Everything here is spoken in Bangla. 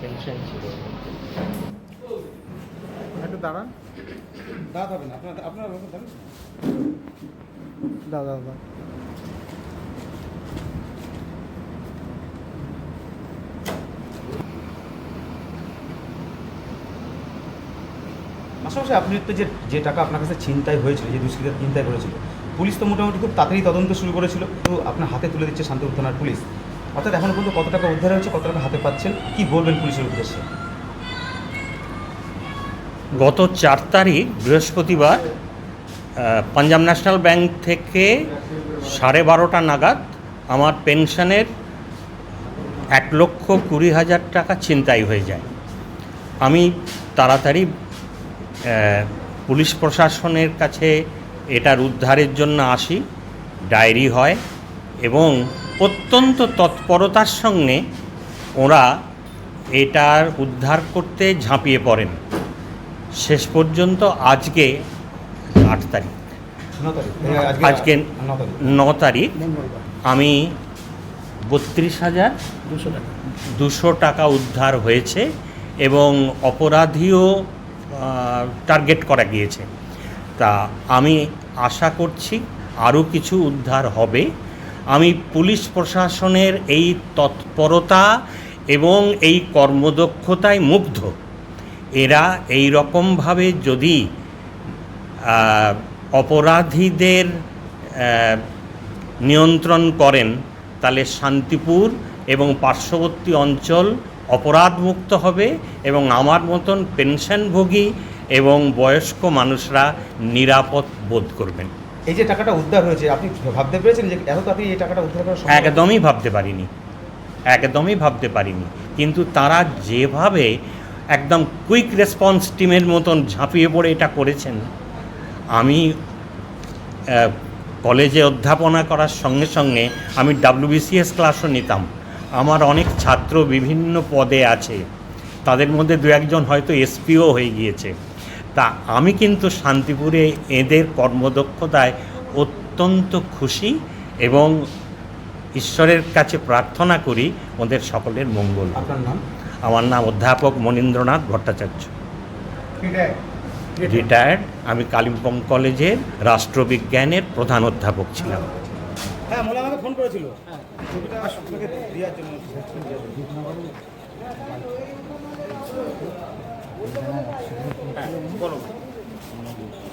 পেনশন ছিল। একটু দাঁড়ান। দাঁত হবে না আপনার আপনার দাঁড়ান। দাদা দাদা পাশাপাশি আপনি তো যে যে টাকা আপনার কাছে ছিনতাই হয়েছিল যে দুষ্কৃতার ছিনতাই করেছিল পুলিশ তো মোটামুটি খুব তাড়াতাড়ি তদন্ত শুরু করেছিল। তো আপনার হাতে তুলে দিচ্ছে শান্তিপুর থানার পুলিশ। অর্থাৎ এখন পর্যন্ত কত টাকা উদ্ধার হয়েছে, কত টাকা হাতে পাচ্ছেন, কি বলবেন পুলিশের উদ্দেশ্যে? গত চার তারিখ, বৃহস্পতিবার পাঞ্জাব ন্যাশনাল ব্যাংক থেকে সাড়ে বারোটা নাগাদ আমার পেনশনের এক লক্ষ কুড়ি হাজার টাকা ছিনতাই হয়ে যায়। আমি তাড়াতাড়ি পুলিশ প্রশাসনের কাছে এটার উদ্ধারের জন্য আসি, ডায়েরি হয় এবং অত্যন্ত তৎপরতার সঙ্গে ওরা এটার উদ্ধার করতে ঝাঁপিয়ে পড়েন। শেষ পর্যন্ত আজকে আট তারিখ। আজকে ন তারিখ। আমি বত্রিশ হাজার দুশো টাকা। উদ্ধার হয়েছে এবং অপরাধীও টার্গেট করা গিয়েছে। তা আমি আশা করছি আরও কিছু উদ্ধার হবে। আমি পুলিশ প্রশাসনের এই তৎপরতা এবং এই কর্মদক্ষতায় মুগ্ধ। এরা এই রকমভাবে যদি অপরাধীদের নিয়ন্ত্রণ করেন, তাহলে শান্তিপুর এবং পার্শ্ববর্তী অঞ্চল অপরাধমুক্ত হবে এবং আমার মতন পেনশনভোগী এবং বয়স্ক মানুষরা নিরাপদ বোধ করবেন। এই যে টাকাটা উদ্ধার হয়েছে, আপনি ভাবতে পেরেছেন যে এত তাড়াতাড়ি এই টাকাটা উদ্ধার করা সম্ভব? একদমই ভাবতে পারিনি। একদমই ভাবতে পারিনি। কিন্তু তারা যেভাবে একদম কুইক রেসপন্স টিমের মতন ঝাঁপিয়ে পড়ে এটা করেছেন, আমি কলেজে অধ্যাপনা করার সঙ্গে সঙ্গে আমি ডাব্লিউবিসিএস ক্লাসও নিতাম। আমার অনেক ছাত্র বিভিন্ন পদে আছে। তাদের মধ্যে দু একজন হয়তো এসপিও হয়ে গিয়েছে। তা আমি কিন্তু শান্তিপুরে এদের কর্মদক্ষতায় অত্যন্ত খুশি এবং ঈশ্বরের কাছে প্রার্থনা করি ওদের সকলের মঙ্গল আপনার নাম? আমার নাম অধ্যাপক মনীন্দ্রনাথ ভট্টাচার্য। রিটায়ার্ড আমি কালিম্পং কলেজের রাষ্ট্রবিজ্ঞানের প্রধান অধ্যাপক ছিলাম। হ্যাঁ মোলা আমাকে ফোন করেছিল। はい。